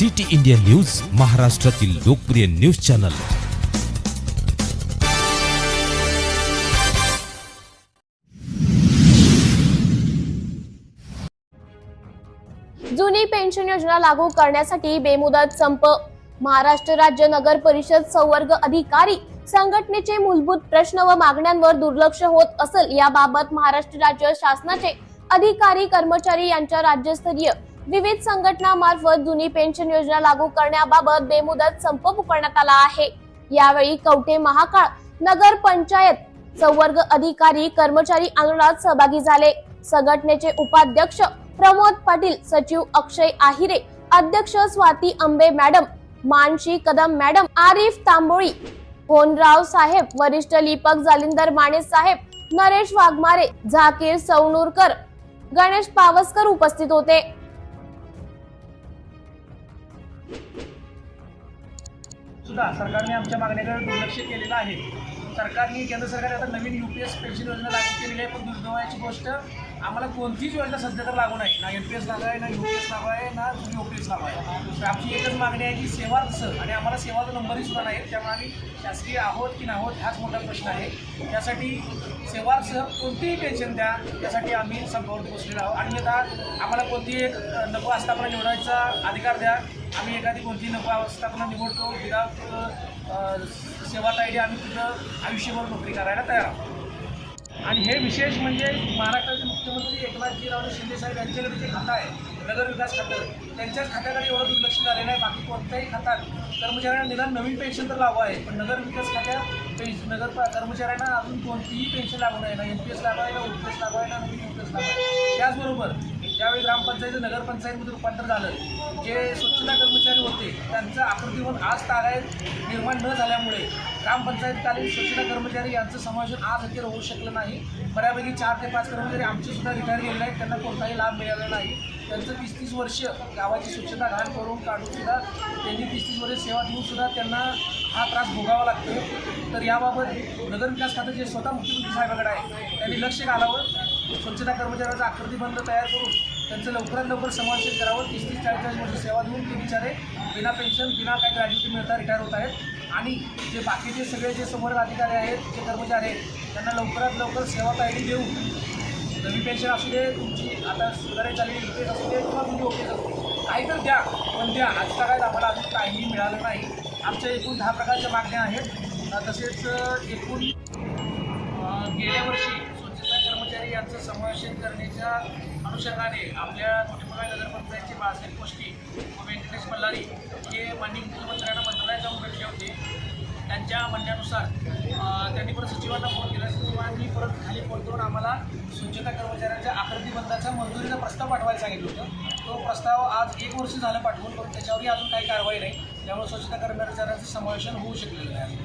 City India news महाराष्ट्रातील लोकप्रिय news channel. जुनी पेन्शन योजना लागू करण्यासाठी बेमुदत संप. महाराष्ट्र राज्य नगर परिषद संवर्ग अधिकारी संघटनेचे मूलभूत प्रश्न व मागण्यांवर दुर्लक्ष होत असेल याबाबत महाराष्ट्र राज्य शासनाचे अधिकारी कर्मचारी यांच्या राज्यस्तरीय विविध संघटनामार्फत जुनी पेन्शन योजना लागू करण्याबाबत बेमुदत संप पुकारण्यात आला आहे. यावेळी कवठे महाकाळ नगर पंचायत संवर्ग अधिकारी कर्मचारी आंदोलनात सहभागी झाले. संघटनेचे उपाध्यक्ष प्रमोद पाटील सचिव अक्षय आहिरे अध्यक्ष स्वाती आंबे मॅडम मानशी कदम मॅडम आरिफ तांबोळी होनराव साहेब वरिष्ठ लिपक जालिंदर माने साहेब नरेश वाघमारे झाकीर सौनूरकर गणेश पावसकर उपस्थित होते. सुद्धा सरकारने आमच्या मागण्याकडे दुर्लक्ष केलेलं आहे. सरकारने केंद्र सरकारने आता नवीन यू पी एस पेन्शन योजना लागू केलेली आहे. पण दुर्दैवाची गोष्ट आम्हाला कोणतीच योजना सध्या तर लागू नाही. ना एन पी एस लागू आहे ना यू पी एस लागू आहे ना यू पी एस लागू आहे. तर आमची एकच मागणी आहे की सेवा सर आणि आम्हाला सेवाचा नंबरही सुद्धा नाही. त्यामुळे आम्ही शासकीय आहोत की नाहोत आहोत हाच मोठा प्रश्न आहे. त्यासाठी सेवा सह कोणतीही पेन्शन द्या त्यासाठी आम्ही संपावर पोचलेलो आहोत. आणि आता आम्हाला कोणतीही एक नको आस्थापना निवडायचा अधिकार द्या. आम्ही एखादी कोणती नको व्यवस्थापना निवडतो विदाउट सेवा ताईडी आम्ही तिथं आयुष्यभर नोकरी करायला तयार आहोत. आणि हे विशेष म्हणजे महाराष्ट्राचे मुख्यमंत्री एकनाथजीराव शिंदे साहेब यांच्याकडे जे खातं आहे नगर विकास खातं त्यांच्याच खात्याकडे एवढं दुर्लक्ष झालेलं आहे बाकी कोणत्याही खात्यात कर्मचाऱ्यांना निदान नवीन पेन्शन तर लागू आहे पण नगर विकास खात्यात पेन्श नगर कर्मचाऱ्यांना अजून कोणतीही पेन्शन लागू नाही ना एम पी एस लागू आहे ना ओ पी एस लागू आहे ना नवीन यू पी एस लागू आहे. त्याचबरोबर ज्यावेळी ग्रामपंचायत नगरपंचायतमध्ये रूपांतर झालं जे स्वच्छता कर्मचारी होते त्यांचं आकृतीवर आज तागायत निर्माण न झाल्यामुळे ग्रामपंचायतकालीन स्वच्छता कर्मचारी यांचं समावेशन आज अखेर होऊ शकलं नाही. बऱ्यापैकी चार ते पाच कर्मचारी आमचेसुद्धा रिटायर गेले आहेत त्यांना कोणताही लाभ मिळाला नाही. त्यांचं तीस तीस वर्ष गावाची स्वच्छता घाण करून काढूनसुद्धा त्यांनी तीस तीस वर्ष सेवा देऊनसुद्धा त्यांना हा त्रास भोगावा लागतो तर याबाबत नगरविकास खातं जे स्वतः मुख्यमंत्री साहेबाकडे आहे. त्यांनी लक्ष घालावं. स्वच्छता कर्मचाऱ्यांचा आकृतीबंध तयार करून त्यांचं लवकरात लवकर समावेशन करावं. तीस तीस चाळीस चाळीस वर्ष सेवा देऊन ते बिचारे बिना पेन्शन बिना काही ग्रॅज्युटी मिळता रिटायर होत आहेत. आणि जे बाकीचे सगळे जे समोर अधिकारी आहेत जे कर्मचारी आहेत त्यांना लवकरात लवकर सेवा तायडी देऊन नवी पेन्शन असू दे तुमची आता सुधारे झालेली युपीएस असू दे किंवा तुमची ओपीएस असू दे काही तर द्या. पण द्या. आजचा काय आम्हाला अजून काहीही मिळालं नाही. आमच्या एकूण दहा प्रकारच्या मागण्या आहेत. तसेच एकूण गेल्या वर्षी यांचं समावेशन करण्याच्या अनुषंगाने आपल्या कुटुंबा नगरपंचायतचे बाळासाहेब गोष्टी व व्यंकटेश मल्हारी हे माननीय मुख्यमंत्र्यांना मंत्रालयात जाऊन भेटले होते. त्यांच्या म्हणण्यानुसार त्यांनी परत सचिवांना फोन केला. सचिवांनी परत खाली फोन करून आम्हाला स्वच्छता कर्मचाऱ्यांच्या आकृतीबंधाचा मंजुरीचा प्रस्ताव पाठवायला सांगितलं होतं. तो प्रस्ताव आज एक वर्ष झालं पाठवून पण त्याच्यावरही अजून काही कारवाई नाही. त्यामुळे स्वच्छता कर्मचाऱ्यांचं समावेशन होऊ शकलेलं नाही.